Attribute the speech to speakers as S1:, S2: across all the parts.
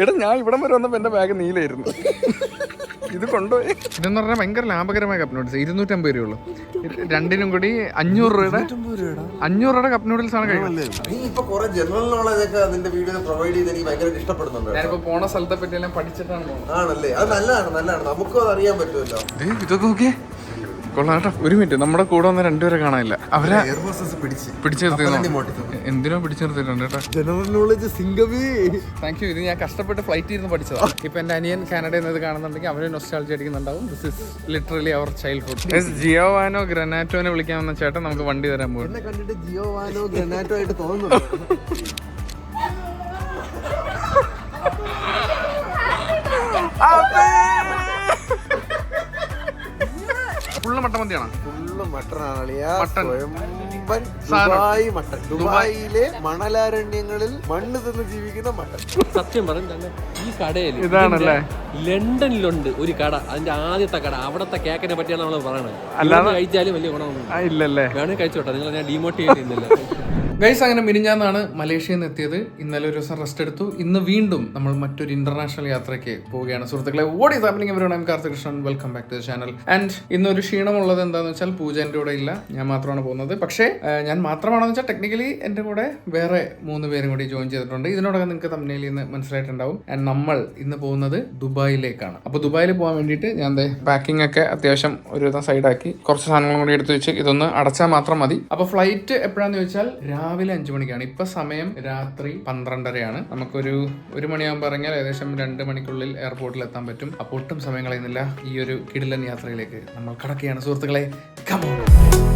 S1: എടാ ഞാൻ ഇവിടം വരെ വന്നപ്പോ എന്റെ ബാഗ് നീലായിരുന്നു ഇത് കൊണ്ടുപോയി. ഇതെന്ന് പറഞ്ഞാൽ ഭയങ്കര ലാഭകരമായ കപ്പ് നൂഡിൽസ് ഇരുന്നൂറ്റമ്പത് രൂപയുള്ളൂ. രണ്ടിനും കൂടി അഞ്ഞൂറ് രൂപയുടെ അഞ്ഞൂറ് രൂപയുടെ കപ്പ് നൂഡിൽസ് ആണ് കഴിക്കുന്നത്
S2: നീ ഇപ്പൊ കുറെ ജനറൽ നോളജ് അതിന്റെ വീഡിയോ പ്രൊവൈഡ് ചെയ്ത് ഭയങ്കര ഇഷ്ടപ്പെടുന്നുണ്ട് കേട്ടോ.
S1: ഞാനിപ്പോ പോണ സ്ഥലത്തെ പറ്റി എല്ലാം പഠിച്ചിട്ടാണ് പോകുന്നത്.
S2: അത് നല്ലതാണ് നല്ലതാണ്. നമുക്കും അത് അറിയാൻ പറ്റുമല്ലോ.
S1: ഇതൊക്കെ നോക്കിയേ. കൊള്ളാം കേട്ടോ. ഒരു മിനിറ്റ്. നമ്മുടെ കൂടെ വന്ന രണ്ടുപേരെ കാണാനില്ല. അവരെ
S2: പിടിച്ച്.
S1: എന്തിനോ പിടിച്ചു നിർത്തിയിട്ടുണ്ട് കേട്ടോ?
S2: General knowledge Singhvi
S1: thank you ഇത് ഞാൻ കഷ്ടപ്പെട്ട് ഫ്ലൈറ്റ് ഇരുന്ന് പഠിച്ചതാ. ഇപ്പൊ എന്റെ അനിയൻ കാനഡയിൽ നിന്ന് കാണുന്നുണ്ടെങ്കിൽ അവരെ nostalgia അടിക്കുന്നുണ്ടാവും. This is literally our childhood Giovanni ഗ്രനാറ്റോനെ വിളിക്കാൻ വന്ന ചേട്ടൻ നമുക്ക് വണ്ടി തരാൻ പോകും
S2: കണ്ടിട്ട് ജിയോ വാനോ ഗ്രനാറ്റോ ആയിട്ട് തോന്നുന്നു
S1: ഫുള്ള്
S2: മട്ടനാണ് അളിയാ
S1: മട്ടൻ.
S2: സ്വയംഭൻ Dubai mutton. ദുബായിലെ മണലാരണ്യങ്ങളിൽ മണ്ണ് തിന്ന് ജീവിക്കുന്ന മട്ടൻ.
S3: സത്യം പറഞ്ഞ ഈ കടയിൽ
S1: ഇതാണല്ലേ?
S3: ലണ്ടനിലുണ്ട് ഒരു കട. അതിന്റെ ആദ്യത്തെ കട. അവിടത്തെ കേക്കിനെ പറ്റിയാണ് നമ്മൾ പറയണത്.
S1: അല്ലാതെ-
S3: ഇവിടുന്ന് കഴിച്ചാലും വലിയ ഗുണമൊന്നും
S1: ആ, ഇല്ലല്ലേ.
S3: വേണമെങ്കിൽ കഴിച്ചോട്ടെ. നിങ്ങൾ ഞാൻ ഡിമോട്ടിവേറ്റ് ചെയ്യുന്നില്ല
S1: ഗൈസ് അങ്ങനെ മിനിഞ്ഞാന്നാണ് മലേഷ്യയിൽ നിന്ന് എത്തിയത് ഇന്നലെ ഒരു ദിവസം റെസ്റ്റ് എടുത്തു. ഇന്ന് വീണ്ടും നമ്മൾ മറ്റൊരു ഇന്റർനാഷണൽ യാത്രയ്ക്ക് പോവുകയാണ്. സുഹൃത്തുക്കളെ what is happening everyone I'm Karthik Krishnan welcome back to channel and ഇന്നൊരു ക്ഷീണമുള്ളത് എന്താണെന്ന് വെച്ചാൽ പൂജ എന്റെ കൂടെ ഇല്ല. ഞാൻ മാത്രമാണ് പോകുന്നത്. പക്ഷേ ഞാൻ മാത്രമാണെന്ന് വെച്ചാൽ ടെക്നിക്കലി എന്റെ കൂടെ വേറെ മൂന്ന് പേരും കൂടി ജോയിൻ ചെയ്തിട്ടുണ്ട്. ഇതിനോടൊക്കെ നിങ്ങൾക്ക് തമ്മിൽ നിന്ന് മനസ്സിലായിട്ടുണ്ടാവും. ആൻഡ് നമ്മൾ ഇന്ന് പോകുന്നത് ദുബായിലേക്കാണ്. അപ്പോൾ ദുബായിൽ പോകാൻ വേണ്ടിയിട്ട് ഞാൻ പാക്കിംഗ് ഒക്കെ അത്യാവശ്യം ഒരു സൈഡാക്കി കുറച്ച് സാധനങ്ങളും കൂടി എടുത്തു വെച്ച് ഇതൊന്ന് അടച്ചാൽ മാത്രം മതി. അപ്പോൾ ഫ്ലൈറ്റ് എപ്പോഴാന്ന് ചോദിച്ചാൽ രാവിലെ അഞ്ചു മണിക്കാണ്. ഇപ്പൊ സമയം രാത്രി പന്ത്രണ്ടരയാണ്. നമുക്കൊരു ഒരു മണിയാകുമ്പോൾ ഇറങ്ങിയാൽ ഏകദേശം രണ്ട് മണിക്കുള്ളിൽ എയർപോർട്ടിൽ എത്താൻ പറ്റും. അപ്പോൾ ഒട്ടും സമയം കളയുന്നില്ല. ഈ ഒരു കിടിലൻ യാത്രയിലേക്ക് നമ്മൾ കടക്കുകയാണ്. സുഹൃത്തുക്കളെ Come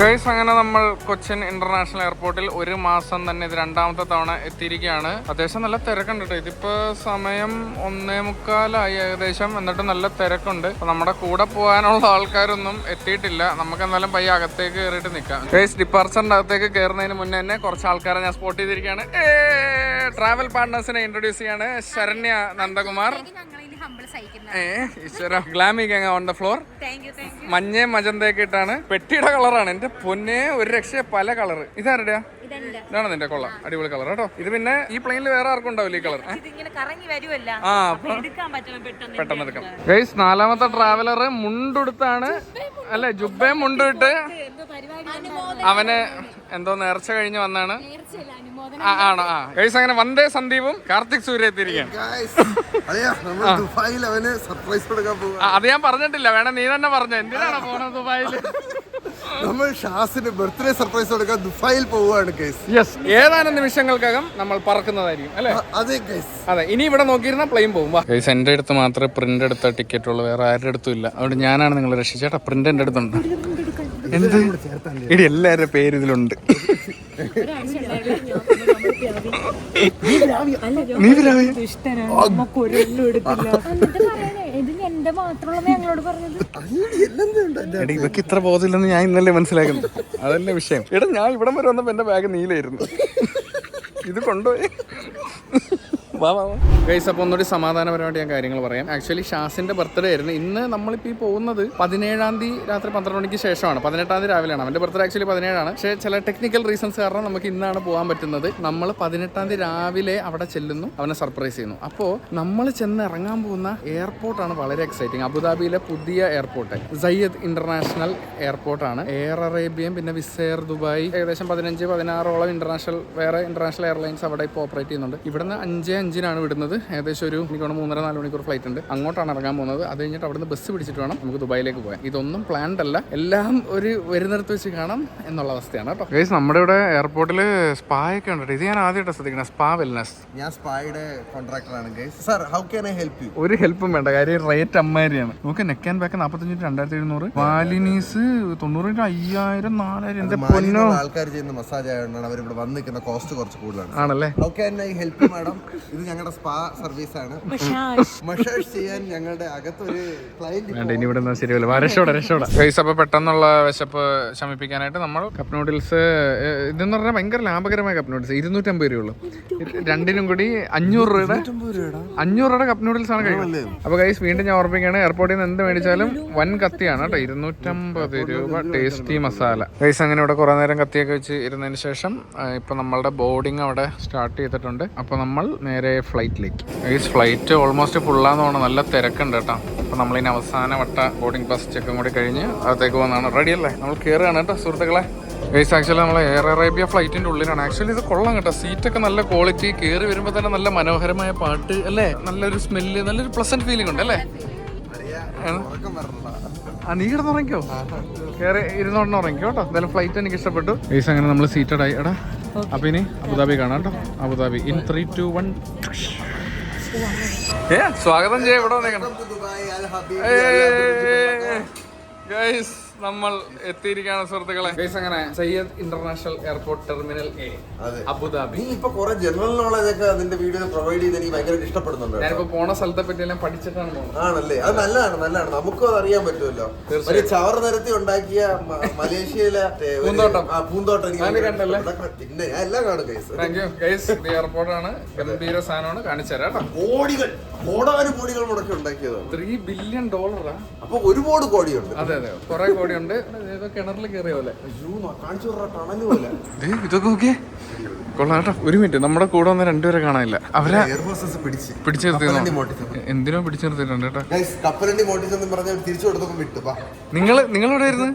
S1: ഗൈസ് അങ്ങനെ നമ്മൾ കൊച്ചിൻ ഇന്റർനാഷണൽ എയർപോർട്ടിൽ ഒരു മാസം തന്നെ ഇത് രണ്ടാമത്തെ തവണ എത്തിയിരിക്കുകയാണ്. അത്യാവശ്യം നല്ല തിരക്കുണ്ട് കേട്ടോ ഇതിപ്പോ സമയം ഒന്നേ മുക്കാലായി ഏകദേശം. എന്നിട്ട് നല്ല തിരക്കുണ്ട്. നമ്മുടെ കൂടെ പോകാനുള്ള ആൾക്കാരൊന്നും എത്തിയിട്ടില്ല. നമുക്ക് എന്തായാലും പയ്യ അകത്തേക്ക് കയറിയിട്ട് നിൽക്കാം ഗൈസ് ഡിപ്പാർച്ചറിന്റെ അകത്തേക്ക് കയറുന്നതിന് മുന്നേ തന്നെ കുറച്ച് ആൾക്കാരെ ഞാൻ സ്പോട്ട് ചെയ്തിരിക്കുകയാണ്. ട്രാവൽ പാർട്ട്നേഴ്സിനെ ഇൻട്രൊഡ്യൂസ് ചെയ്യാണ് Saranya Nandakumar. On the floor മഞ്ഞയും മജന്തയൊക്കെ ഇട്ടാണ്. പെട്ടിയുടെ കളറാണ് എന്റെ പൊന്നെ ഒരു രക്ഷ പല കളർ ഇതാരുടെയാ?
S4: ഇതാണോ
S1: ഇതാണ് നിന്റെ കൊള്ള. അടിപൊളി കളർ കേട്ടോ. ഇത് പിന്നെ ഈ പ്ലെയിനിൽ വേറെ ആർക്കും ഉണ്ടാവില്ല ഈ കളർ
S4: ഇതിങ്ങനെ കറങ്ങി വരുമല്ല
S1: ആ
S4: പെട്ടെന്ന്
S1: എടുക്കാം. ഗൈസ് നാലാമത്തെ ട്രാവലർ മുണ്ടെടുത്താണ്. അല്ലെ ജുബയും മുണ്ടിട്ട് അവന് എന്തോ നേർച്ച കഴിഞ്ഞ് വന്നാണ്. ആണോ? ആ. ഗൈസ് അങ്ങനെ വന്ദേ സന്ദീപും കാർത്തിക് സൂര്യ എത്തിയിരിക്കുകയാണ്.
S2: ദുബായിൽ അവന് സർപ്രൈസ് കൊടുക്കാൻ പോവുക
S1: അത് ഞാൻ പറഞ്ഞിട്ടില്ല. വേണം നീ തന്നെ പറഞ്ഞു. എന്തിനാണ് പോണത് ദുബായിൽ?
S2: നമ്മൾ ഷാസിന് ബർത്ത്ഡേ സർപ്രൈസ് കൊടുക്കാൻ ദുബായിൽ പോവുകയാണ് കേസ്
S1: യെസ് ഏതാനും നിമിഷങ്ങൾക്കകം നമ്മൾ പറക്കുന്നതായിരിക്കും അല്ലേ?
S2: അതെ കേസ്
S1: അതെ ഇനി ഇവിടെ നോക്കിയിരുന്ന പ്ലെയിൻ പോകും ഗൈസ് എന്റെ അടുത്ത് മാത്രമേ പ്രിന്റ് എടുത്ത ടിക്കറ്റ് ഉള്ളൂ. വേറെ ആരുടെ അടുത്തും ഇല്ല. അതുകൊണ്ട് ഞാനാണ് നിങ്ങൾ രക്ഷിച്ചേട്ടാ പ്രിന്റ് എന്റെ അടുത്തുണ്ട്? എന്ത്? ഇടി എല്ലാവരുടെ പേര് ഇതിലുണ്ട്. ഇവക്ക് ഇത്ര ബോധമില്ലെന്ന് ഞാൻ ഇന്നലെ മനസ്സിലാക്കുന്നു. അതല്ലേ വിഷയം. എടാ ഞാൻ ഇവിടം വരെ വന്നപ്പോ എന്റെ ബാഗ് നീലായിരുന്നു ഇത് കൊണ്ടുപോയി. ഒന്നുകൂടി സമാധാനപരമായിട്ട് ഞാൻ കാര്യങ്ങൾ പറയാം. ആക്ച്വലി ഷാസിന്റെ ബർത്ത്ഡേ ആയിരുന്നു. ഇന്ന് നമ്മളിപ്പോ ഈ പോകുന്നത് പതിനേഴാം തീയതി രാത്രി പന്ത്രണ്ട് മണിക്ക് ശേഷമാണ്. പതിനെട്ടാം തീയതി രാവിലെയാണ്. അവന്റെ ബർത്ത്ഡേ ആക്ച്വലി പതിനേഴാണ്. പക്ഷേ ചില ടെക്നിക്കൽ റീസൺസ് കാരണം നമുക്ക് ഇന്നാണ് പോകാൻ പറ്റുന്നത്. നമ്മൾ പതിനെട്ടാം തീയതി രാവിലെ അവിടെ ചെല്ലുന്നു. അവനെ സർപ്രൈസ് ചെയ്യുന്നു. അപ്പോൾ നമ്മൾ ചെന്ന് ഇറങ്ങാൻ പോകുന്ന എയർപോർട്ടാണ് വളരെ എക്സൈറ്റിംഗ് അബുദാബിയിലെ പുതിയ എയർപോർട്ട് സയ്യദ് ഇന്റർനാഷണൽ എയർപോർട്ടാണ് എയർ അറേബ്യയും പിന്നെ വിസെയർ ദുബായ് ഏകദേശം പതിനഞ്ച് പതിനാറോളം ഇന്റർനാഷണൽ വേറെ ഇന്റർനാഷണൽ എയർലൈൻസ് അവിടെ ഇപ്പോൾ ഓപ്പറേറ്റ് ചെയ്യുന്നുണ്ട്. ഇവിടുന്ന് അഞ്ച് അഞ്ചിനാണ് വിടുന്നത്. ഏകദേശം ഒരു എനിക്ക് തോന്നുന്നു മൂന്നര നാല് മണിക്കൂർ ഫ്ലൈറ്റ് ഉണ്ട്. അങ്ങോട്ടാണ് ഇറങ്ങാൻ പോകുന്നത്. അത് കഴിഞ്ഞിട്ട് അവിടുന്ന് ബസ് പിടിച്ചിട്ട് വേണം നമുക്ക് ദുബായിലേക്ക് പോകാൻ. ഇതൊന്നും പ്ലാൻഡ് അല്ല. എല്ലാം ഒരു വരുന്നിടത്ത് വെച്ച് കാണാം എന്നുള്ള അവസ്ഥയാണ് കേട്ടോ. ഗൈസ് നമ്മുടെ ഇവിടെ എയർപോർട്ടിൽ സ്പാ ഒക്കെ ഉണ്ട്. ഇത് ഞാൻ ആദ്യമായിട്ട് ശ്രദ്ധിക്കണം. സ്പാ വെൽനസ്
S2: ഞാൻ സ്പായുടെ കോൺട്രാക്ടറാണ് guys sir how can I help you
S1: ഒരു ഹെൽപ്പും വേണ്ട. കാര്യം റേറ്റ് അമ്മാരിയാണ്. നമുക്ക് നെക്ക് ആൻഡ് ബാക്ക് നാൽപ്പത്തഞ്ച് രണ്ടായിരത്തി എഴുന്നൂറ് വാലിനീസ് തൊണ്ണൂറ് അയ്യായിരം നാലായിരം. എന്റെ പൊന്നോ.
S2: ആൾക്കാർ ചെയ്യുന്ന മസാജ് ആയതുകൊണ്ടാണ് അവർ ഇവിടെ വന്നിരിക്കുന്ന കോസ്റ്റ് കുറച്ച് കൂടുതലാണ്
S1: ആണല്ലേ?
S2: How can I help madam madam ഇത് ഞങ്ങളുടെ സ്പാ സർവീസ് ആണ്
S4: മഷാഷ്.
S2: ചെയ്യാൻ ഞങ്ങളുടെ അകത്തൊരു ക്ലയന്റ്
S1: വേണ്ട ഇനി ഇവിടെ നിന്ന് ശരിയല്ല രക്ഷോടെ രക്ഷോടെ ഗൈസ് അപ്പോൾ പെട്ടെന്നുള്ള വിശപ്പ് ശമിപ്പിക്കാനായിട്ട് നമ്മൾ കപ്പ് നൂഡിൽസ് ഇതെന്ന് പറഞ്ഞാൽ ഭയങ്കര ലാഭകരമായ കപ്പ് നൂഡിൽസ് ഇരുന്നൂറ്റമ്പത് രൂപയുള്ളൂ. രണ്ടിനും കൂടി അഞ്ഞൂറ് രൂപയുടെ അഞ്ഞൂറ് രൂപയുടെ കപ്പ് നൂഡിൽസ് ആണ് കഴിക്കുന്നത്. അപ്പോൾ ഗൈസ് വീണ്ടും ഞാൻ ഓർമ്മിക്കുകയാണ് എയർപോർട്ടിൽ നിന്ന് എന്ത് മേടിച്ചാലും വൻ കത്തിയാണ് കേട്ടോ. ഇരുന്നൂറ്റമ്പത് രൂപ ടേസ്റ്റി മസാല ഗൈസ് അങ്ങനെ ഇവിടെ കുറേ നേരം കത്തിയൊക്കെ വെച്ച് ഇരുന്നതിന് ശേഷം ഇപ്പൊ നമ്മളുടെ ബോർഡിംഗ് അവിടെ സ്റ്റാർട്ട് ചെയ്തിട്ടുണ്ട്. അപ്പോൾ നമ്മൾ നേരെ ഫ്ലൈറ്റിലേക്ക് ഈ ഫ്ലൈറ്റ് ഓൾമോസ്റ്റ് ഫുള്ളാന്ന് തോന്നുന്നു. നല്ല തിരക്കുണ്ട് കേട്ടോ. അപ്പോൾ നമ്മളിനി അവസാന വട്ട ബോർഡിംഗ് പാസ് ചെക്കും കൂടി കഴിഞ്ഞ് അകത്തേക്ക് പോകുന്നതാണ്. റെഡി അല്ലേ? നമ്മൾ കയറുകയാണ് കേട്ടോ സുഹൃത്തുക്കളെ. ഗൈസ് ആക്ച്വലി നമ്മൾ എയർ അറേബ്യ ഫ്ലൈറ്റിന്റെ ഉള്ളിലാണ്. ആക്ച്വലി ഇത് കൊള്ളാം കേട്ടോ. സീറ്റൊക്കെ നല്ല ക്വാളിറ്റി കയറി വരുമ്പോൾ തന്നെ നല്ല മനോഹരമായ പാട്ട് അല്ലേ? നല്ലൊരു സ്മെല്ല് നല്ലൊരു പ്ലസന്റ് ഫീലിംഗ് ഉണ്ട് അല്ലേ? ആ നീ കിടന്ന് ഉറങ്ങിക്കോ? കയറി ഇരുന്നോണ്ട് ഉറങ്ങിക്കോ കേട്ടോ. എന്തായാലും ഫ്ലൈറ്റ് എനിക്ക് ഇഷ്ടപ്പെട്ടു. ഗൈസ് അങ്ങനെ നമ്മൾ സീറ്റഡ് ആയി. എടാ അപ്പൊ ഇനി അബുദാബി കാണാം കേട്ടോ. Abu Dhabi. In three two one ഏ സ്വാഗതം ചെയ്യാം. ഇവിടെ വന്നേക്കണം. നമ്മൾ എത്തിയിരിക്കുകയാണ് സുഹൃത്തുക്കളെ. അങ്ങനെ Zayed international airport terminal A. Abu Dhabi.
S2: നീ ഇപ്പൊ കുറെ ജനറൽ നോളജ് ഒക്കെ അതിന്റെ വീഡിയോ പ്രൊവൈഡ് ചെയ്ത് എനിക്ക് ഭയങ്കര ഇഷ്ടപ്പെടുന്നുണ്ട്.
S1: ഞാനിപ്പോ പോണ സ്ഥലത്തെ പറ്റി എല്ലാം പഠിച്ചിട്ടാണ് പോകുന്നത്.
S2: ആണല്ലേ? അത് നല്ലതാണ് നല്ലതാണ്. നമുക്കും അത് അറിയാൻ പറ്റുമല്ലോ. ഒരു ചവർ നിരത്തി ഉണ്ടാക്കിയ മ- മലേഷ്യയിലെ ഒരു-
S1: പൂന്തോട്ടം.
S2: ആ, പൂന്തോട്ടം എനിക്ക് ഭയങ്കര
S1: കണ്ടല്ലേ?
S2: ഇഷ്ടപ്പെട്ടു. പിന്നെ ഞാൻ എല്ലാം കാണും കേസ്
S1: താങ്ക് യു ഗൈസ് എയർപോർട്ടാണ് ഗംഭീര സാധനമാണ്. കാണിച്ചു തരാം കേട്ടോ.
S2: കോടികൾ കോടാനും കോടികൾ മുടക്കി ഉണ്ടാക്കിയതാണ്.
S1: ത്രീ ബില്യൺ ഡോളറാ
S2: അപ്പൊ ഒരുപാട് കോടിയുണ്ട്.
S1: അതെ അതെ. കുറെ ഏതോ കിണറിൽ കയറിയ പോലെ. ഇതൊക്കെ ഓക്കെ കൊള്ളാട്ടോ ഒരു മിനിറ്റ് നമ്മുടെ കൂടെ വന്ന രണ്ടുപേരെ കാണാനില്ല. അവരെ
S2: പിടിച്ച്.
S1: നിർത്തി എന്തിനോ പിടിച്ചു നിർത്തിയിട്ടുണ്ട് കേട്ടോ.
S2: കപ്പലണ്ടി എന്ന് പറഞ്ഞാൽ തിരിച്ചു കൊടുത്തപ്പോ വിട്ടു. പാ
S1: നിങ്ങൾ നിങ്ങൾ
S2: എവിടെയായിരുന്നു?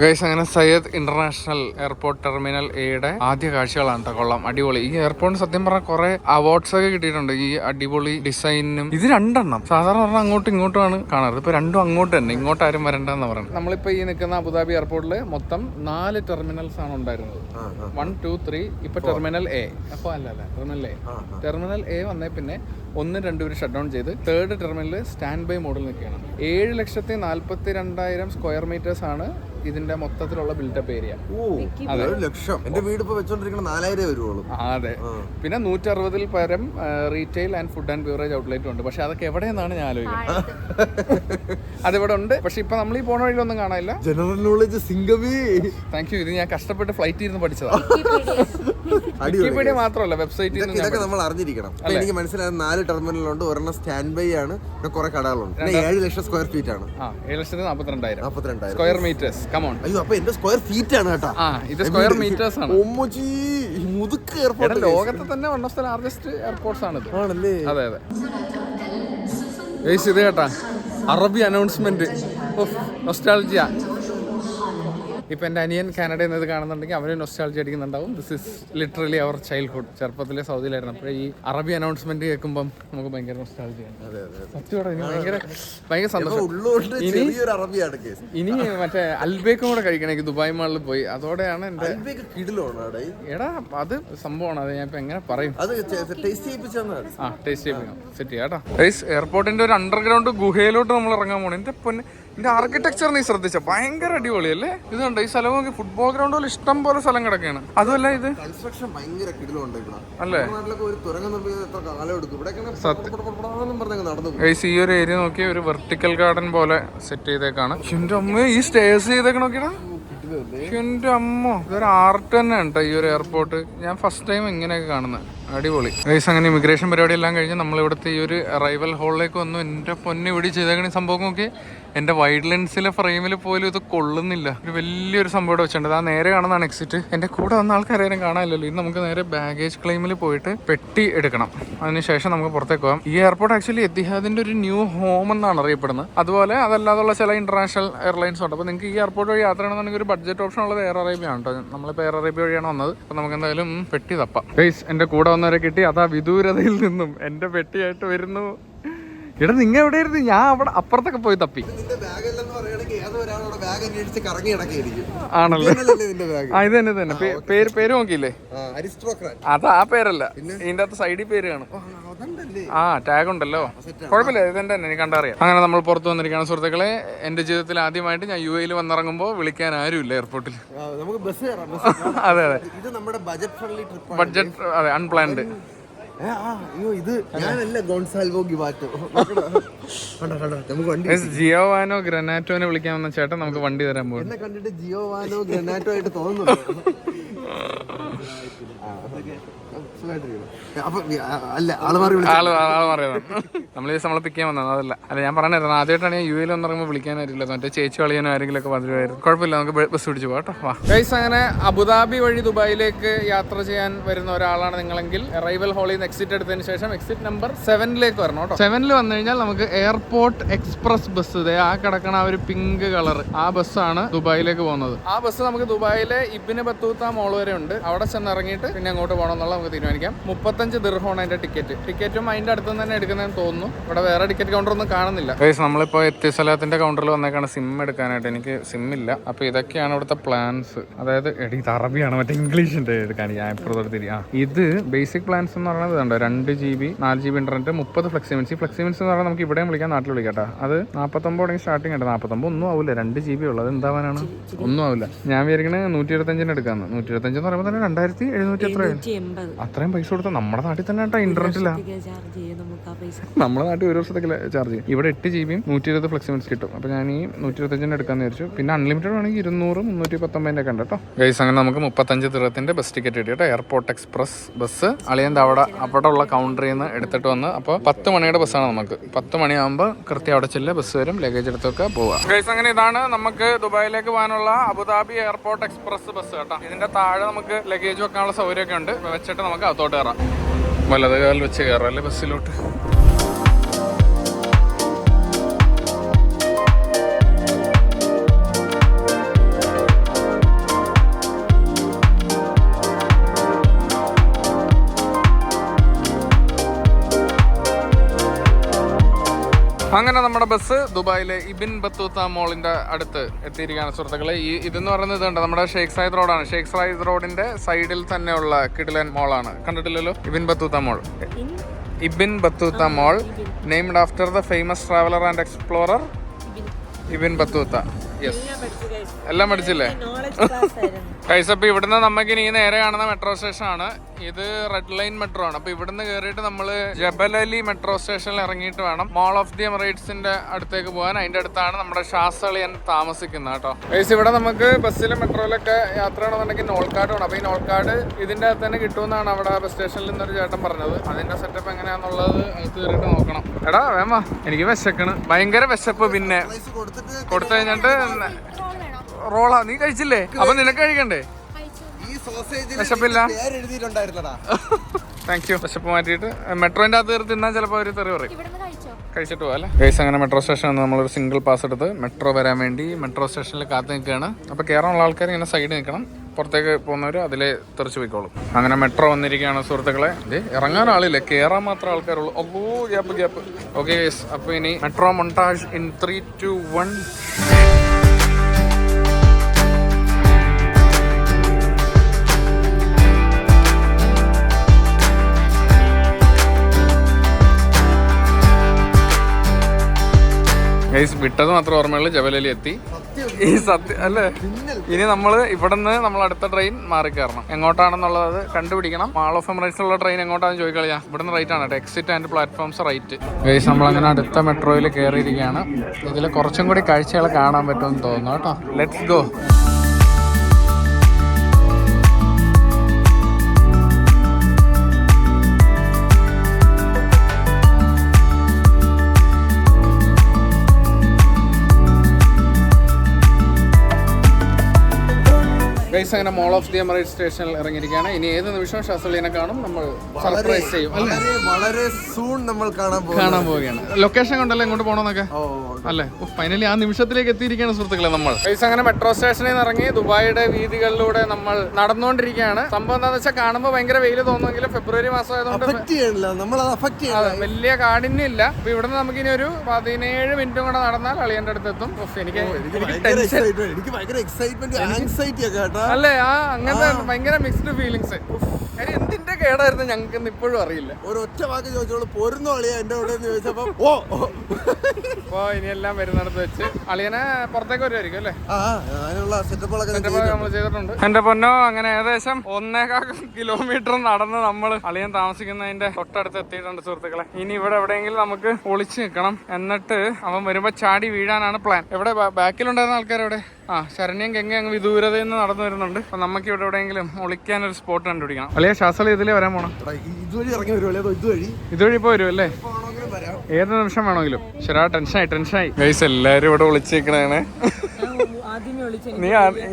S1: ഗൈസ് അങ്ങനെ സയ്യദ് ഇന്റർനാഷണൽ എയർപോർട്ട് ടെർമിനൽ എയുടെ ആദ്യ കാഴ്ചകളാണ് കേട്ടോ. കൊള്ളാം. അടിപൊളി. ഈ എയർപോർട്ടിന് സത്യം പറഞ്ഞാൽ കുറെ അവാർഡ്സ് ഒക്കെ കിട്ടിയിട്ടുണ്ട്. ഈ അടിപൊളി ഡിസൈനും ഇത് രണ്ടെണ്ണം. സാധാരണ പറഞ്ഞാൽ അങ്ങോട്ടും ഇങ്ങോട്ടുമാണ് കാണാറ്. ഇപ്പൊ രണ്ടും അങ്ങോട്ട് തന്നെ. ഇങ്ങോട്ട് ആരും വരണ്ടെന്ന് പറയുന്നത്. നമ്മളിപ്പോ ഈ നിൽക്കുന്ന അബുദാബി എയർപോർട്ടിൽ മൊത്തം നാല് ടെർമിനൽസ് ആണ് ഉണ്ടായിരുന്നത്. വൺ ടു ത്രീ ഇപ്പൊ ടെർമിനൽ എ അപ്പൊ അല്ല അല്ല. ടെർമിനൽ എ ടെർമിനൽ എ വന്നേ പിന്നെ ഒന്ന് പേര് ഷട്ട് ഡൗൺ ചെയ്ത് തേർഡ് ടെർമിനൽ സ്റ്റാൻഡ് ബൈ മോഡിൽ നിൽക്കുകയാണ്. ഏഴ് ലക്ഷത്തി നാൽപ്പത്തി രണ്ടായിരം സ്ക്വയർ മീറ്റേഴ്സ് ആണ് ഇതിന്റെ മൊത്തത്തിലുള്ള ബിൽഡപ്പ് ഏരിയ
S2: ഓ ഒരു ലക്ഷം. എന്റെ വീട് ഇപ്പൊ വെച്ചോണ്ടിരിക്കുന്ന നാലായിരം വരുവുള്ളൂ.
S1: അതെ. പിന്നെ നൂറ്റി അറുപതിൽ പരം retail and food and beverage outlet ഉണ്ട്. പക്ഷെ അതൊക്കെ എവിടെയെന്നാണ് ഞാൻ ആലോചിക്കുന്നത്. അതിവിടെ ഉണ്ട്. പക്ഷെ ഇപ്പൊ നമ്മൾ ഈ പോണ വഴിയിലൊന്നും കാണാനില്ല.
S2: General knowledge Singhvi
S1: thank you ഇത് ഞാൻ കഷ്ടപ്പെട്ട് ഫ്ലൈറ്റ് ഇരുന്ന് പഠിച്ചതാണ് മാത്രമല്ല വെബ്സൈറ്റിൽ
S2: ഇതൊക്കെ നമ്മൾ അറിഞ്ഞിരിക്കണം. എനിക്ക് മനസ്സിലായത് നാല് ടെർമിനലുണ്ട്. ഒരെണ്ണം സ്റ്റാൻഡ് ബൈ ആണ്. പിന്നെ കുറെ കടകളുണ്ട്. ഏഴ് ലക്ഷം സ്ക്വയർ ഫീറ്റ് ആണ്.
S1: ഏഴ് ലക്ഷത്തി നാൽപ്പത്തിരണ്ടായിരം സ്ക്വയർ മീറ്റേഴ്സ് കമോൺ
S2: അയ്യോ അപ്പൊ എന്റെ സ്ക്വയർ ഫീറ്റ് ആണ് കേട്ടാ.
S1: ആ ഇത് സ്ക്വയർ മീറ്റേഴ്സ് ആണ്.
S2: ഒമ്മച്ചി ഈ മുതുക്ക്
S1: എടാ
S2: എയർപോർട്ട്
S1: ലോകത്തെ തന്നെ one of the largest airports ആണ് ഇത്
S2: ആണല്ലേ?
S1: അതെ അതെ. ഇത് കേട്ടാ. അറബി അനൗൺസ്മെന്റ് നൊസ്റ്റാൾജിയ ഇപ്പൊ എന്റെ അനിയൻ കാനഡയിൽ നിന്ന് ഇത് കാണുന്നുണ്ടെങ്കിൽ അവന് nostalgia അടിക്കുന്നുണ്ടാവും. This is literally our childhood ചെറുപ്പത്തിലെ സൗദിയിലായിരുന്നു. അപ്പോൾ ഈ അറബി അനൗൺസ്മെന്റ് കേൾക്കുമ്പം നമുക്ക് ഭയങ്കര നൊസ്റ്റാൾജിയാണ് സത്യമായിട്ട് എനിക്ക് ഭയങ്കര ഭയങ്കര സന്തോഷം. ഇനി ഇനി മറ്റേ അൽബേക്കും കൂടെ കഴിക്കണമെങ്കിൽ ദുബായ് മാളിൽ പോയി. അതോടെയാണ് എന്റെ എടാ. അത് സംഭവമാണ്. അത് ഞാൻ ഇപ്പൊ എങ്ങനെ പറയും? ആ ടേസ്റ്റ് ചെയ്യിപ്പിക്കാം സെറ്റ് ചെയ്യാം കേട്ടോ. എയർപോർട്ടിന്റെ ഒരു അണ്ടർഗ്രൗണ്ട് ഗുഹയിലോട്ട് നമ്മൾ ഇറങ്ങാൻ പോകണം എന്റെ പൊന്നെ ഇതിന്റെ ആർക്കിടെക്ചർ നീ ശ്രദ്ധിച്ച? ഭയങ്കര അടിപൊളിയല്ലേ ഇത് കണ്ടോ ഈ സ്ഥലം നോക്കി ഫുട്ബോൾ ഗ്രൗണ്ട് പോലെ ഇഷ്ടം പോലെ സ്ഥലം കിടക്കുകയാണ് അതുമല്ല ഇത്?
S2: കൺസ്ട്രക്ഷൻ ഭയങ്കര കിടിലുണ്ട്
S1: അല്ലേ? ഈ ഒരു ഏരിയ നോക്കി ഒരു വെർട്ടിക്കൽ ഗാർഡൻ പോലെ സെറ്റ് ചെയ്തേക്കാണ്. എന്റെ അമ്മ ഈ സ്റ്റേഴ്സ് ചെയ്തേക്കെ നോക്കിയാ എന്റെ അമ്മ ഇതൊരു ആർട്ട് തന്നെ ഉണ്ടോ ഈ ഒരു എയർപോർട്ട് ഞാൻ ഫസ്റ്റ് ടൈം ഇങ്ങനെയൊക്കെ കാണുന്നത്. അടിപൊളി. ഗൈസ് അങ്ങനെ ഇമിഗ്രേഷൻ പരിപാടി എല്ലാം കഴിഞ്ഞ് നമ്മൾ ഇവിടുത്തെ ഈ ഒരു അറൈവൽ ഹോളിലേക്ക് വന്നു. എന്റെ പൊന്നെ ഇവിടെ ചെയ്തേക്കണ സംഭവം നോക്കി എന്റെ വൈഡ് ലെൻസിലെ ഫ്രെയിമിൽ പോലും ഇത് കൊള്ളുന്നില്ല. ഒരു വലിയൊരു സംഭവം ഇവിടെ വെച്ചിട്ടുണ്ട്. ആ നേരെ കാണുന്നതാണ് എക്സിറ്റ് എന്റെ കൂടെ വന്ന ആൾക്കാരും കാണാനില്ലല്ലോ. ഇത് നമുക്ക് നേരെ ബാഗേജ് ക്ലെയിമിൽ പോയിട്ട് പെട്ടി എടുക്കണം. അതിനുശേഷം നമുക്ക് പുറത്തേക്ക് പോകാം. ഈ എയർപോർട്ട് ആക്ച്വലി എത്തിഹാദിന്റെ ഒരു ന്യൂ ഹോം എന്നാണ് അറിയപ്പെടുന്നത്. അതുപോലെ അതല്ലാതുള്ള ചില ഇന്റർനാഷണൽ എയർലൈൻസ് ഉണ്ട്. അപ്പോൾ നിങ്ങൾക്ക് ഈ എയർപോർട്ട് വഴി യാത്ര ചെയ്യണമെന്നുണ്ടെങ്കിൽ ഒരു ബഡ്ജറ്റ് ഓപ്ഷൻ ഉള്ളത് എയർ അറേബ്യ ആണ് കേട്ടോ നമ്മളിപ്പോൾ എയർ അറേബ്യ വഴിയാണ് വന്നത്. അപ്പോൾ നമുക്ക് എന്തായാലും പെട്ടി തപ്പാം. ഗൈസ് എന്റെ കൂടെ വന്നവരെ കിട്ടി. അതാ വിദൂരതയിൽ നിന്നും എന്റെ പെട്ടിയായിട്ട് വരുന്നു. എടാ നിങ്ങ എവിടെ ആയിരുന്നു ഞാൻ അവിടെ അപ്പുറത്തൊക്കെ പോയി തപ്പി. ആണല്ലോ? ആ ഇത് തന്നെ ഇത് പേര് പേര് നോക്കിയില്ലേ? അത് ആ പേരല്ല. ഇതിന്റെ അകത്ത് സൈഡിൽ പേര് കാണും. ആ ടാഗ് ഉണ്ടല്ലോ. കുഴപ്പമില്ല ഇതെന്റെ തന്നെ എനിക്ക് കണ്ടറിയാം അങ്ങനെ നമ്മൾ പുറത്ത് വന്നിരിക്കുകയാണ് സുഹൃത്തുക്കളെ. എന്റെ ജീവിതത്തിൽ ആദ്യമായിട്ട് ഞാൻ യു എയിൽ വന്നിറങ്ങുമ്പോൾ വിളിക്കാൻ ആരുമില്ല എയർപോർട്ടിൽ അതെ അതെ.
S2: ഇത്
S1: ബഡ്ജറ്റ് അതെ അൺപ്ലാൻഡ്
S2: അയ്യോ ഇത് ഞാനല്ല ഗോൺസാൽവോ ഗിവാറ്റോ. കണ്ടോ കണ്ടോ നമുക്ക് വണ്ടി
S1: ജിയോവാനോ ഗ്രനാറ്റോനെ വിളിക്കാൻ വന്ന ചേട്ടൻ നമുക്ക് വണ്ടി തരാൻ പോകും
S2: എന്നെ കണ്ടിട്ട് ജിയോവാനോ ഗ്രനാറ്റോ ആയിട്ട് തോന്നുന്നുണ്ടോ? അല്ല ആൾ മാറി വിളിച്ചു?
S1: ആൾ ആൾ മാറിയതാണ്. നമ്മൾ ഈ നമ്മളെ പിക്ക് ചെയ്യാൻ വന്നത് അതല്ല. അല്ല ഞാൻ പറഞ്ഞായിരുന്നു ആദ്യമായിട്ടാണ് ഞാൻ യു എയിൽ വന്നിറങ്ങുമ്പോൾ വിളിക്കാനായിട്ടില്ല. മറ്റേ ചേച്ചി കളിയാനോ ആരെങ്കിലും ഒക്കെ വന്നിരുമായിരുന്നു കുഴപ്പമില്ല നമുക്ക് ബസ് പിടിച്ചു പോകാം കേട്ടോ. വാ. ഗൈസ് അങ്ങനെ അബുദാബി വഴി ദുബായിലേക്ക് യാത്ര ചെയ്യാൻ വരുന്ന ഒരാളാണ് നിങ്ങളെങ്കിൽ അറൈവൽ ഹോളിൽ നിന്ന് എക്സിറ്റ് എടുത്തതിന് ശേഷം എക്സിറ്റ് നമ്പർ സെവനിലേക്ക് വരണം കേട്ടോ. സെവനിൽ വന്നു കഴിഞ്ഞാൽ നമുക്ക് എയർപോർട്ട് എക്സ്പ്രസ് ബസ് ഇതേ ആ കിടക്കണ ആ ഒരു പിങ്ക് കളർ ആ ബസ്സാണ് ദുബായിലേക്ക് പോകുന്നത്. ആ ബസ് നമുക്ക് ദുബായിലെ ഇബിന് ബത്തൂത്ത മോൾ വരെ ഉണ്ട്. അവിടെ ചെന്ന് ഇറങ്ങിയിട്ട് പിന്നെ അങ്ങോട്ട് പോകണം എന്നുള്ള നമുക്ക് തീരുമാനിക്കാം. മുപ്പത്തഞ്ച് ദീർഘമാണ് അതിന്റെ ടിക്കറ്റ്. ടിക്കറ്റും അതിന്റെ അടുത്ത് തന്നെ എടുക്കുന്നതെന്ന് തോന്നുന്നു. ഇവിടെ വേറെ ടിക്കറ്റ് കൗണ്ടർ ഒന്നും കാണുന്നില്ല. നമ്മളിപ്പോ നമ്മളിപ്പോ എത്തിസലാത്തിന്റെ കൗണ്ടറിൽ വന്നേക്കാണ് സിം എടുക്കാനായിട്ട്. എനിക്ക് സിം ഇല്ല. അപ്പൊ ഇതൊക്കെയാണ് ഇവിടുത്തെ പ്ലാൻസ് അതായത് എടി ഇത് അറബിയാണ്? മറ്റേ ഇംഗ്ലീഷിന്റെ തിരി ഇത് ബേസിക് പ്ലാൻസ് എന്ന് പറയുന്നത് ഇതുണ്ട് രണ്ട് ജി ബി നാല് ജി ബി ഇന്റർനെറ്റ് മുപ്പത് ഫ്ലെക്സിമെൻസി ഫ്ലെക്സിമെൻസ് എന്ന് പറഞ്ഞാൽ നമുക്ക് ഇവിടെയും വിളിക്കാം നാട്ടിൽ വിളിക്കാം കേട്ടോ. അത് നാൽപ്പത്തൊമ്പത് സ്റ്റാർട്ടിംഗ് ഉണ്ട്. നാൽപ്പത്തൊമ്പത് ഒന്നും ആവില്ല രണ്ട് ജി ബി ഉള്ളത് എന്താവാനാണ്? ഒന്നും ആവില്ല ഞാൻ വിചാരിക്കണേ നൂറ്റി ഇരുപത്തഞ്ചിന് എടുക്കാന്ന്. നൂറ്റി ഇരുപത്തഞ്ച് എന്ന് പറയുമ്പോൾ തന്നെ രണ്ടായിരത്തി എഴുന്നൂറ്റി എത്ര
S4: എൺപത്
S1: അത്രയും പൈസ കൊടുത്താൽ നമ്മുടെ നാട്ടിൽ തന്നെ കേട്ടോ
S4: ആ പൈസ.
S1: നമ്മുടെ നാട്ടിൽ ഒരു വർഷത്തേക്ക് ചാർജ് ചെയ്യും. ഇവിടെ എട്ട് ജി ബിയും നൂറ്റി ഇരുപത് ഫ്ലെക്സിമിൻസ് കിട്ടും. അപ്പോൾ ഞാൻ ഈ നൂറ്റി ഇരുപത്തഞ്ചിന് എടുക്കാന്ന് വിചാരിച്ചു. പിന്നെ അൺലിമിറ്റഡ് ആണെങ്കിൽ ഇരുന്നൂറ് മുന്നൂറ്റി പത്തൊമ്പതിന്റെ ഒക്കെ ഉണ്ട് കേട്ടോ. ഗൈസ് അങ്ങനെ നമുക്ക് മുപ്പത്തഞ്ച് ദിറത്തിന്റെ ബസ് ടിക്കറ്റ് കിട്ടി കേട്ടോ. എയർപോർട്ട് എക്സ്പ്രസ് ബസ് അളിയന്റെ അവിടെ അവിടെ ഉള്ള കൗണ്ടറിൽ നിന്ന് എടുത്തിട്ട് വന്ന്. അപ്പോൾ പത്ത് മണിയുടെ ബസ്സാണ് നമുക്ക്. പത്ത് മണിയാകുമ്പോൾ കൃത്യം അവിടെ ചെല്ലുക ബസ് വരും ലഗേജ് എടുത്തൊക്കെ പോവാം. ഗൈസ് അങ്ങനെ ഇതാണ് നമുക്ക് ദുബായിലേക്ക് പോകാനുള്ള അബുദാബി എയർപോർട്ട് എക്സ്പ്രസ് ബസ് കേട്ടോ. ഇതിന്റെ താഴെ നമുക്ക് ലഗേജ് വെക്കാനുള്ള സൗകര്യമൊക്കെ ഉണ്ട്. വെച്ചിട്ട് നമുക്ക് അകത്തോട്ട് കയറാം. വലത് കാലിൽ വെച്ച് കയറാം അല്ലേ ബസ്സിലോട്ട്? അങ്ങനെ നമ്മുടെ ബസ് ദുബായിലെ ഇബിൻ ബത്തൂത്ത മോളിന്റെ അടുത്ത് എത്തിയിരിക്കുകയാണ് സുഹൃത്തുക്കളെ. ഈ ഇതെന്ന് പറയുന്നത് ഇതുണ്ട് നമ്മുടെ ഷേഖ് സായിദ് റോഡാണ്. ഷേഖ് സായിദ് റോഡിന്റെ സൈഡിൽ തന്നെയുള്ള കിടിലൻ മോളാണ്. കണ്ടിട്ടില്ലല്ലോ? Ibn Battuta mall. Ibn Battuta mall named after the famous traveller and explorer Ibn Battuta. എല്ലാം പഠിച്ചില്ലേ? കൈസപ്പ് അപ്പൊ ഇവിടുന്ന് നമുക്ക് ഇനി നേരെ കാണുന്ന മെട്രോ സ്റ്റേഷൻ ആണ്. ഇത് റെഡ് ലൈൻ മെട്രോ ആണ്. അപ്പൊ ഇവിടുന്ന് കയറിയിട്ട് നമ്മൾ ജബൽ അലി മെട്രോ സ്റ്റേഷനിൽ ഇറങ്ങിയിട്ട് വേണം. മോൾ ഓഫ് ദി എമിറേറ്റ്സിന്റെ അടുത്തേക്ക് പോകാൻ. അതിന്റെ അടുത്താണ് നമ്മുടെ ഷാസളിയൻ താമസിക്കുന്നത് കേട്ടോ. കൈസ് ഇവിടെ നമുക്ക് ബസ്സിലും മെട്രോയിലൊക്കെ യാത്ര ചെയ്യണമെന്നുണ്ടെങ്കിൽ നോൾക്കാട് വേണം. അപ്പൊ ഈ നോൾക്കാട് ഇതിന്റെ അകത്ത് തന്നെ കിട്ടുമെന്നാണ് അവിടെ ബസ് സ്റ്റേഷനിൽ നിന്നൊരു ചേട്ടൻ പറഞ്ഞത്. അതിന്റെ സെറ്റപ്പ് എങ്ങനെയാന്നുള്ളത് അകത്ത് കയറിയിട്ട് നോക്കണം. എടാ വേമ എനിക്ക് വിശക്കണ്. ഭയങ്കര വിശപ്പ് പിന്നെ. കൊടുത്തു കഴിഞ്ഞിട്ട് റോളാ നീ കഴിച്ചില്ലേ? അപ്പൊ നിനക്ക് കഴിക്കണ്ടേ?
S2: ഈ സോസേജിൽ
S1: വിശപ്പില്ല.
S2: എഴുതിയിട്ടുണ്ടായിരുന്നടാ
S1: താങ്ക് യു വിശപ്പ് മാറ്റിയിട്ട്. മെട്രോന്റെ അകത്ത് കയറി തിന്നാൽ ചിലപ്പോൾ ഒരു തെറി പറയും.
S4: ഇവിടുന്ന് കഴിച്ചോ?
S1: കഴിച്ചിട്ട് പോകാം അല്ലേ? ഗൈസ് അങ്ങനെ മെട്രോ സ്റ്റേഷനിൽ നമ്മളൊരു സിംഗിൾ പാസ് എടുത്ത് മെട്രോ വരാൻ വേണ്ടി മെട്രോ സ്റ്റേഷനിൽ കാത്തു നിൽക്കുകയാണ്. അപ്പോൾ കയറാനുള്ള ആൾക്കാർ ഇങ്ങനെ സൈഡ് നിൽക്കണം. പുറത്തേക്ക് പോകുന്നവർ അതിലെ തെറിച്ച് പോയിക്കോളും. അങ്ങനെ മെട്രോ വന്നിരിക്കുകയാണ് സുഹൃത്തുക്കളെ. ഇറങ്ങാൻ ആളില്ല. കേറാൻ മാത്രം ആൾക്കാരുള്ളൂ. Oh gap gap okay guys അപ്പോൾ ഇനി metro montage in three two one guys വിട്ടത് മാത്രം ഓർമ്മയുള്ളൂ. ജവലലി എത്തി. ഈ സത്യം അല്ലേ? ഇനി നമ്മൾ ഇവിടുന്ന് നമ്മൾ അടുത്ത ട്രെയിൻ മാറി കയറണം. എങ്ങോട്ടാണെന്നുള്ളത് കണ്ടുപിടിക്കണം. മാൾ ഓഫ് എമിറേറ്റ്സിലുള്ള ട്രെയിൻ എങ്ങോട്ടാണെന്ന് ചോദിക്കളിയാ ഇവിടുന്ന് റൈറ്റ് ആണ്. Exit and platforms right guys നമ്മൾ അങ്ങനെ അടുത്ത മെട്രോയിൽ കയറിയിരിക്കുകയാണ്. ഇതിൽ കുറച്ചും കൂടി കാഴ്ചകൾ കാണാൻ പറ്റുമെന്ന് തോന്നുന്നു കേട്ടോ. ലെറ്റ്സ് ഗോ ഗൈസ് അങ്ങനെ മോൾ ഓഫ് ദി എമറേറ്റ് സ്റ്റേഷനിൽ ഇറങ്ങിയിരിക്കുകയാണ്. ഇനി ഏത് നിമിഷവും ഷാസലീനെ കാണും. നമ്മൾ സർപ്രൈസ് ചെയ്യും. അല്ലേ?
S2: വളരെ സൂൺ നമ്മൾ കാണാൻ
S1: പോവുകയാണ്. ലൊക്കേഷൻ കൊണ്ടല്ലേ ഇങ്ങോട്ട് പോകണമെന്നൊക്കെ അല്ലേ? ഫൈനലി ആ നിമിഷത്തിലേക്ക് എത്തിയിരിക്കുകയാണ് സുഹൃത്തുക്കളെ നമ്മൾ. ഗൈസ് അങ്ങനെ മെട്രോ സ്റ്റേഷനിൽ നിന്ന് ഇറങ്ങി ദുബായിയുടെ വീതികളിലൂടെ നമ്മൾ നടന്നുകൊണ്ടിരിക്കുകയാണ്. സംഭവം എന്താണെന്ന് വെച്ചാൽ കാണുമ്പോൾ ഭയങ്കര വെയിൽ തോന്നുമെങ്കിലും ഫെബ്രുവരി മാസം ആയതുകൊണ്ട് വലിയ കാഠിന്യം ഇല്ല അപ്പൊ ഇവിടെ നമുക്ക് ഇനി ഒരു പതിനേഴ് മിനിറ്റും കൂടെ നടന്നാൽ അളിയന്റെ അടുത്ത് എത്തും എനിക്ക് എനിക്ക്
S2: ഭയങ്കര എക്സൈറ്റ്മെന്റ് ആൻസൈറ്റി ഒക്കെ
S1: അല്ലേ? ആ അങ്ങനത്തെ ഭയങ്കര മിക്സ്ഡ് ഫീലിങ്സ് എന്തിന്റെ കേടായിരുന്നു ഞങ്ങൾക്ക് ഇപ്പോഴും അറിയില്ല.
S2: ഒരു ഒറ്റ വാക്ക് ചോദിച്ചോളൂ പോരുന്നോ അളിയ? എന്റെ കൂടെ എന്ന് ചോദിച്ചപ്പോ ഓ ഓ.
S1: അപ്പൊ ഇനിയെല്ലാം വരുന്നിടത്ത് വെച്ച്. അളിയനെ പുറത്തേക്ക് വരുമായിരിക്കും അല്ലേ? നമ്മൾ ചെയ്തിട്ടുണ്ട്. എന്റെ പൊന്നോ അങ്ങനെ ഏകദേശം ഒന്നേകാൽ കിലോമീറ്റർ നടന്ന് നമ്മൾ അളിയൻ താമസിക്കുന്നതിന്റെ തൊട്ടടുത്ത് എത്തിയിട്ടുണ്ട് സുഹൃത്തുക്കളെ. ഇനി ഇവിടെ എവിടെയെങ്കിലും നമുക്ക് ഒളിച്ചു നിൽക്കണം. എന്നിട്ട് അവൻ വരുമ്പോ ചാടി വീഴാനാണ് പ്ലാൻ എവിടെ? ബാക്കിലുണ്ടായിരുന്ന ആൾക്കാർ എവിടെ ആ ശരണ്യം ഗംഗ അങ്ങ് വിദൂരതയിൽ നിന്ന് നടന്നു വരുന്നുണ്ട്. അപ്പൊ നമുക്ക് ഇവിടെ എവിടെയെങ്കിലും ഒളിക്കാൻ ഒരു സ്പോട്ട് കണ്ടുപിടിക്കണം. അല്ലേ ശാസ്ത്ര ഇതിലേ വരാൻ പോണം?
S2: ഇതുവഴി ഇറങ്ങി വരുമല്ലേ ഇതുവഴി?
S1: ഇതുവഴി ഇപ്പൊ വരും അല്ലേ? ഏത് നിമിഷം വേണമെങ്കിലും. ശരാ ടെൻഷനായി ടെൻഷനായി ഗൈസ് എല്ലാരും ഇവിടെ ഒളിച്ചേക്കണേ നീ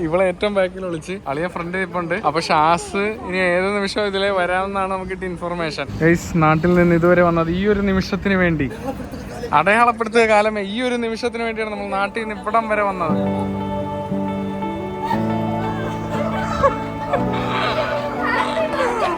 S1: ഇവളെ ഏറ്റവും ബാക്കിൽ വിളിച്ച് അളിയ ഫ്രണ്ട് ഇപ്പുണ്ട് അപ്പൊ ഷാസ് ഇനി ഏത് നിമിഷം ഇതിലെ വരാമെന്നാണ് നമുക്ക് കിട്ടിയ ഇൻഫർമേഷൻ ഗൈസ് നാട്ടിൽ നിന്ന് ഇതുവരെ വന്നത് ഈ ഒരു നിമിഷത്തിന് വേണ്ടി. അടയാളപ്പെടുത്തിയ കാലമേ ഈ ഒരു നിമിഷത്തിന് വേണ്ടിയാണ് നമ്മൾ നാട്ടിൽ നിന്ന് ഇവിടം വരെ വന്നത്.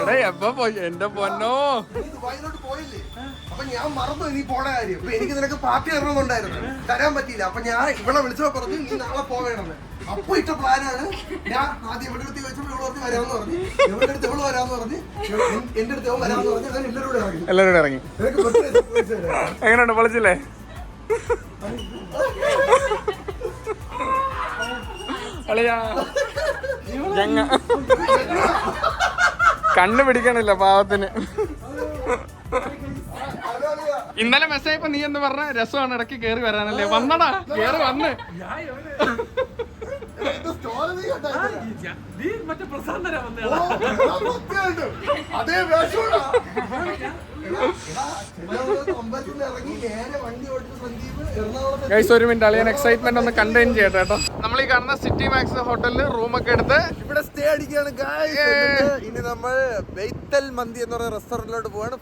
S1: എടാ എപ്പ പോയി? എന്റെ പൊന്നോ.
S2: വയലോട്ട് പോയില്ലേ അപ്പൊ ഞാൻ മറന്നു നീ പോണ കാര്യം. അപ്പൊ എനിക്ക് നിനക്ക് പാർട്ടി തരണമെന്നുണ്ടായിരുന്നു തരാൻ പറ്റിയില്ല. അപ്പൊ ഞാൻ ഇവിടെ വിളിച്ചപ്പോ പറഞ്ഞു നീ നാളെ പോവേണമെന്ന് അപ്പൊ ഇട്ട പ്ലാനാണ് ഞാൻ ആദ്യം ഇവിടെ അടുത്ത് ചോദിച്ചപ്പോൾ ഇവിടെ പറഞ്ഞ് വരാമെന്ന് പറഞ്ഞു. ഇവിടെ അടുത്ത് ഇവിടെ വരാമെന്ന് പറഞ്ഞു. എന്റെ അടുത്ത് ഇവൻ വരാമെന്ന് പറഞ്ഞു. അങ്ങനെ എല്ലാവരും കൂടെ ഇറങ്ങി.
S1: എല്ലാവരും ഇറങ്ങി എങ്ങനെയുണ്ട്? പൊളിച്ചില്ലേ? അളിയാ. ഞങ്ങ കണ്ണു പിടിക്കണില്ല പാവത്തിന്. ഇന്നലെ മെസ്സേജ് ആയപ്പോ നീ എന്ന് പറഞ്ഞ രസമാണ് ഇടയ്ക്ക് കേറി വരാനല്ലേ. വന്നടാ കേറി വന്ന്. ഒരു മിനിറ്റ് അളിയൻ എക്സൈറ്റ്മെന്റ് ഒന്ന് കണ്ടെയ്ൻ ചെയ്യട്ടെ കേട്ടോ. കാണുന്ന സിറ്റി മാക്സ് ഹോട്ടലിൽ റൂമൊക്കെ എടുത്ത്
S2: ഇവിടെ സ്റ്റേ. എന്നിട്ട് ഇനി നമ്മൾ വെയ്ത്തൽ മന്തി എന്ന് പറയുന്ന റെസ്റ്റോറന്റിലോട്ട് പോവാണ്.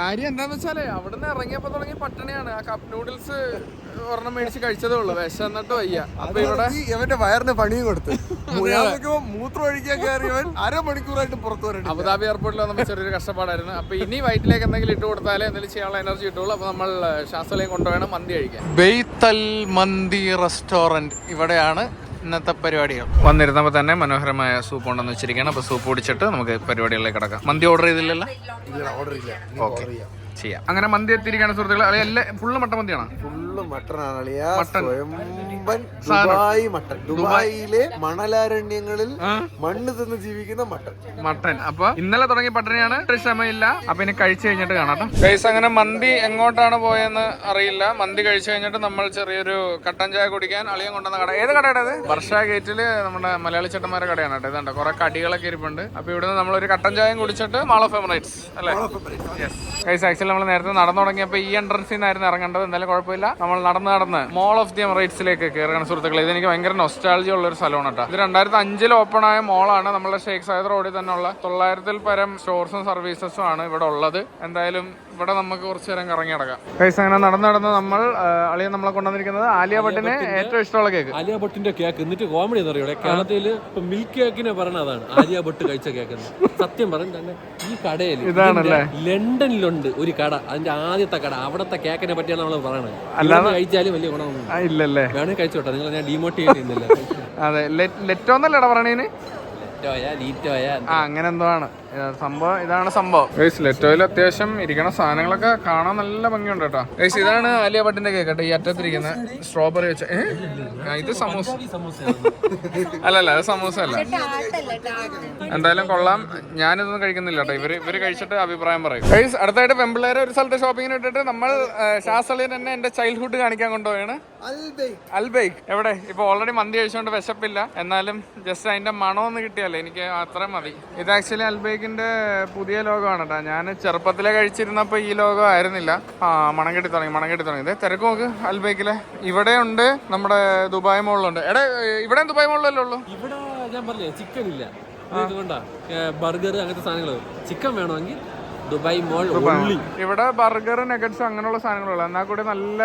S1: കാര്യം എന്താന്ന് വെച്ചാൽ അവിടുന്ന് ഇറങ്ങിയപ്പോ തുടങ്ങി പട്ടിണിയാണ്. ആ കപ്പ് നൂഡിൽസ് ഒരെണ്ണം മേടിച്ച് കഴിച്ചതേ ഉള്ളൂ. വിശന്നിട്ട് വയ്യ. അപ്പൊ ഇവിടെ
S2: ഇവന്റെ വയറിന് പണിയും കൊടുത്ത്. മൂത്രം ഒഴിക്കാൻ കയറിയവൻ അരമണിക്കൂറായിട്ട് പുറത്തു വരണം
S1: അബുദാബി എയർപോർട്ടിൽ വന്നപ്പോൾ ചെറിയൊരു കഷ്ടപ്പാടായിരുന്നു. അപ്പൊ ഇനി വയറ്റിലേക്ക് എന്തെങ്കിലും ഇട്ട് കൊടുത്താലേ എന്തെങ്കിലും ചെയ്യാനുള്ള എനർജി കിട്ടുള്ളൂ അപ്പൊ നമ്മൾ ശാസ്ത്രലയം കൊണ്ടുവേണം മന്തി കഴിക്കാൻ. ബെയ്ത്തൽ മന്തി റെസ്റ്റോറന്റ് ഇവിടെയാണ് ഇന്നത്തെ പരിപാടികൾ. വന്നിരുന്നപ്പോൾ തന്നെ മനോഹരമായ സൂപ്പ് ഉണ്ടെന്ന് വെച്ചിരിക്കുകയാണ്. അപ്പോൾ സൂപ്പ് കുടിച്ചിട്ട് നമുക്ക് പരിപാടികളിലേക്ക് കിടക്കാം. മന്തി ഓർഡർ ചെയ്തില്ലല്ലോ?
S2: ഓർഡർ ഇല്ല.
S1: ഓക്കെ ചെയ്യാം. അങ്ങനെ മന്തി എത്തിയിരിക്കുകയാണ് സുഹൃത്തുക്കളെ. അളിയ എല്ലാം ഫുള്ള് മട്ടൻ മന്തിയാണ്?
S2: ഫുള്ള് മട്ടൻ ആണ് അളിയ.
S1: മട്ടൻ.
S2: സ്വയംബൻ ദുബായ് മട്ടൺ ദുബായിലെ മണലാരണ്യങ്ങളിൽ മണ്ണ് തിന്ന് ജീവിക്കുന്ന മട്ടൻ.
S1: മട്ടൻ. അപ്പൊ ഇന്നലെ തുടങ്ങിയ പട്ടണിയാണ്. ഒരു ക്ഷമയില്ല അപ്പൊ ഇനി കഴിച്ചു കഴിഞ്ഞിട്ട് കാണാം ഗൈസ് അങ്ങനെ മന്തി എങ്ങോട്ടാണ് പോയെന്ന് അറിയില്ല. മന്തി കഴിച്ചു കഴിഞ്ഞിട്ട് നമ്മൾ ചെറിയൊരു കട്ടൻ ചായ കുടിക്കാൻ അളിയൻ കൊണ്ടുവന്ന കട. ഏത് കടയുടെ അത് വർഷ ഗേറ്റിൽ നമ്മുടെ മലയാളി ചേട്ടന്മാരുടെ കടയാണ് കേട്ടോ. ഇതുണ്ട്. കുറെ കടികളൊക്കെ ഇരിപ്പുണ്ട്. അപ്പൊ ഇവിടുന്ന് നമ്മളൊരു കട്ടൻ ചായയും കുടിച്ചിട്ട് മാൾ ഓഫ് എമിറേറ്റ്സ് അല്ലേ? ഗൈസ് ആക്ച്വലി നമ്മൾ നേരത്തെ നടന്നു തുടങ്ങിയപ്പോൾ ഈ എൻട്രൻസിൽ നിന്നായിരുന്നു ഇറങ്ങേണ്ടത്. എന്തായാലും കുഴപ്പമില്ല. നമ്മൾ നടന്ന് നടന്ന് മോൾ ഓഫ് ദി എമറേറ്റ്സിലേക്ക് കയറുകയാണ് സുഹൃത്തുക്കളെ. ഇത് എനിക്ക് ഭയങ്കര നൊസ്റ്റാളജി ഉള്ള ഒരു സ്ഥലമാണ് കേട്ടോ. ഇത് രണ്ടായിരത്തി അഞ്ചിൽ ഓപ്പൺ ആയ മോളാണ് നമ്മുടെ ഷേഖ് സായദ് റോഡിൽ തന്നെയുള്ള. തൊള്ളായിരത്തിൽ പരം സ്റ്റോർസും സർവീസസും ആണ് ഇവിടെ ഉള്ളത്. എന്തായാലും ഇവിടെ നമുക്ക് കുറച്ച് നേരം കറങ്ങി നടക്കാം. കൈസ് അങ്ങനെ നടന്ന് നടന്ന് നമ്മൾ അളിയ നമ്മളെ കൊണ്ടുവന്നിരിക്കുന്നത് ആലിയ ഭട്ടിന് ഏറ്റവും ഇഷ്ടമുള്ള കേക്ക്
S3: ആലിയ ഭട്ടിന്റെ കേക്ക് എന്നിട്ട് കോമഡി എന്ന് അറിയോ? കേരളത്തിൽ മിൽക്ക് കേക്കിനെ പറഞ്ഞതാണ് ആലിയ ഭട്ട് കഴിച്ച കേക്ക് സത്യം പറഞ്ഞു തന്നെ ഈ കടയിൽ
S1: ഇതാണല്ലേ?
S3: ലണ്ടനിലുണ്ട് ഒരു കട അതിന്റെ ആദ്യത്തെ കട അവിടത്തെ കേക്കിനെ പറ്റിയാണ് നമ്മൾ പറയുന്നത്
S1: അല്ലാതെ-
S3: കഴിച്ചാലും വലിയ ഗുണമൊന്നും
S1: ഇല്ലല്ലേ?
S3: വേണമെങ്കിൽ കഴിച്ചോട്ടെ നിങ്ങൾ ഞാൻ ഡിമോട്ട് ചെയ്യുന്നില്ല
S1: അതെ ലെറ്റോന്നല്ലേടാ പറയണേന്
S3: ലെറ്റോയ ലീറ്റോയ?
S1: ആ അങ്ങനെ എന്തോ ആണ്. സംഭവം ഇതാണ് സംഭവം. ഗൈസ് ലെറ്റോയിൽ അത്യാവശ്യം ഇരിക്കണ സാധനങ്ങളൊക്കെ കാണാൻ നല്ല ഭംഗിയുണ്ട് കേട്ടോ. ഗൈസ് ഇതാണ് ആലിയ ഭട്ടിന്റെ കേക്ക് കേട്ടോ ഈ അറ്റത്തിരിക്കുന്ന സ്ട്രോബെറി വെച്ച. ഇത് സമൂസ.
S3: അല്ല അല്ല
S1: അല്ലല്ല അത് സമൂസ അല്ല. എന്തായാലും കൊള്ളാം. ഞാനിതൊന്നും കഴിക്കുന്നില്ല കേട്ടോ. ഇവർ ഇവർ കഴിച്ചിട്ട് അഭിപ്രായം പറയും. ഗൈസ് അടുത്തായിട്ട് പെമ്പിള്ളേരെ ഒരു സ്ഥലത്ത് ഷോപ്പിങ്ങിന് ഇട്ടിട്ട് നമ്മൾ ശാസ്ത്രളിയൻ തന്നെ എന്റെ ചൈൽഡ്ഹുഡ് കാണിക്കാൻ കൊണ്ടുപോയാണ്. അൽബൈക്ക്. എവിടെ? ഇപ്പൊ ഓൾറെഡി മന്തി കഴിച്ചുകൊണ്ട് വിശപ്പില്ല. എന്നാലും ജസ്റ്റ് അതിന്റെ മണമൊന്നും കിട്ടിയാലേ എനിക്ക് അത്രയും മതി. ഇത് ആക്ച്വലി അൽബൈക്കിന്റെ പുതിയ ലോകമാണ് കേട്ടോ ഞാൻ ചെറുപ്പത്തിലെ കഴിച്ചിരുന്നപ്പോൾ ഈ ലോകം ആയിരുന്നില്ല. ആ മണം കെട്ടി തുടങ്ങി മണം കെട്ടി തുടങ്ങി. തിരക്ക് നോക്ക് അൽബൈക്കിലെ. ഇവിടെ ഉണ്ട് നമ്മുടെ ദുബായ് മോളിലുണ്ട്. എടാ ഇവിടെ ദുബായ് മോളിലല്ലേ ഉള്ളൂ?
S3: ഇവിടെ ഞാൻ പറഞ്ഞേ ചിക്കൻ ഇല്ല. ബർഗർ അങ്ങനത്തെ സാധനങ്ങൾ ചിക്കൻ വേണമെങ്കിൽ ദുബായ് മോൾ
S1: ഇവിടെ ബർഗർ നെഗറ്റ്സ് അങ്ങനെയുള്ള സാധനങ്ങളുള്ള. എന്നാൽ കൂടി നല്ല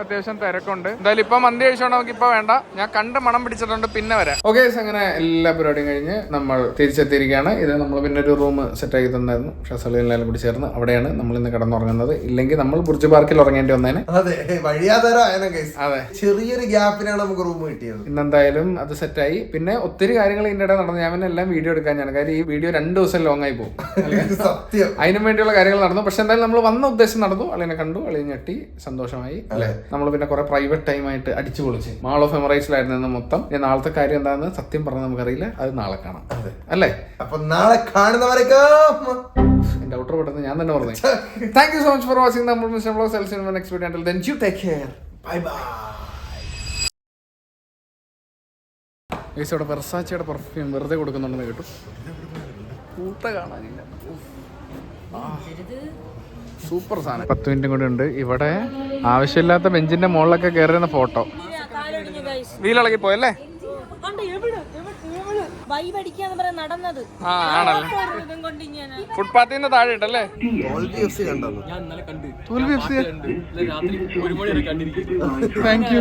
S1: അത്യാവശ്യം തിരക്കുണ്ട്. എന്തായാലും ഇപ്പൊ മന്തി കഴിച്ചോണ്ട് നമുക്ക് ഇപ്പൊ വേണ്ട. ഞാൻ കണ്ട് മണം പിടിച്ചിട്ടുണ്ട് പിന്നെ വരാം. ഓക്കെ അങ്ങനെ എല്ലാ പരിപാടിയും കഴിഞ്ഞ് നമ്മൾ തിരിച്ചെത്തിയിരിക്കുകയാണ്. ഇത് നമ്മൾ പിന്നെ ഒരു റൂം സെറ്റ് ആക്കി തന്നായിരുന്നു. ഷസലെല്ലാം കൂടി ചേർന്ന് അവിടെയാണ് നമ്മൾ ഇന്ന് കിടന്നുറങ്ങുന്നത്. ഇല്ലെങ്കിൽ നമ്മൾ ബുർജ് പാർക്കിൽ ഉറങ്ങേണ്ടി വന്നേനെ.
S2: അതെ
S1: അതെ.
S2: ചെറിയൊരു ഗ്യാപ്പിനാണ് നമുക്ക് റൂം കിട്ടിയത്.
S1: ഇന്നെന്തായാലും അത് സെറ്റായി പിന്നെ ഒത്തിരി കാര്യങ്ങൾ ഇതിന്റെ ഇടയിൽ നടന്നു. ഞാൻ പിന്നെ എല്ലാം വീഡിയോ എടുക്കാൻ ഞാൻ. കാര്യം ഈ വീഡിയോ രണ്ട് ദിവസം ലോങ് ആയി പോകും.
S2: സത്യം.
S1: അതിനും വേണ്ടിയുള്ള കാര്യങ്ങൾ നടന്നു. പക്ഷെ എന്തായാലും നമ്മൾ വന്ന ഉദ്ദേശം നടന്നു. അളിനെ കണ്ടു. അളിയെ ഞെട്ടി. സന്തോഷമായി. അല്ലെ? നമ്മൾ പിന്നെ കുറെ പ്രൈവറ്റ് ടൈം ആയിട്ട് അടിച്ചു പൊളിച്ച്. മാൾ ഓഫ് എമറൈസിലായിരുന്നു മൊത്തം. ഇനി നാളത്തെ കാര്യം എന്താണെന്ന് സത്യം പറഞ്ഞാൽ നമുക്കറിയില്ല. അത് നാളെ കാണാം. അല്ലേ?
S2: അപ്പൊ നാളെ കാണുന്നവരൊക്കെ.
S1: എന്റെ ഔട്ടർ പെട്ടെന്ന് ഞാൻ തന്നെ പറഞ്ഞു. Thank you so much for watching നമ്മൾ mister blog cells in next video then you take care
S2: bye bye
S1: guys ഇവിടെ വെർസാച്ചയുടെ പെർഫ്യൂം വെറുതെ കൊടുക്കുന്നുണ്ടെന്ന് കേട്ടു. കൂട്ട കാണാനില്ല. സൂപ്പർ സാധനം. പത്ത് മിനിറ്റും കൂടി ഉണ്ട്. ഇവിടെ ആവശ്യമില്ലാത്ത ബെഞ്ചിന്റെ മുകളിലൊക്കെ കയറുന്ന ഫോട്ടോ. വീലിളകി പോയല്ലേ? ഫുട്പാത്തിൽ നിന്ന് താഴെ ഇട്ടല്ലേ?
S2: കണ്ടോ
S3: ഞാൻ ഇന്നലെ കണ്ട്.
S1: തോൽവി എഫ് സി
S3: രാത്രി ഒരു മണി വരെ കണ്ടിരിക്കും
S1: താങ്ക് യു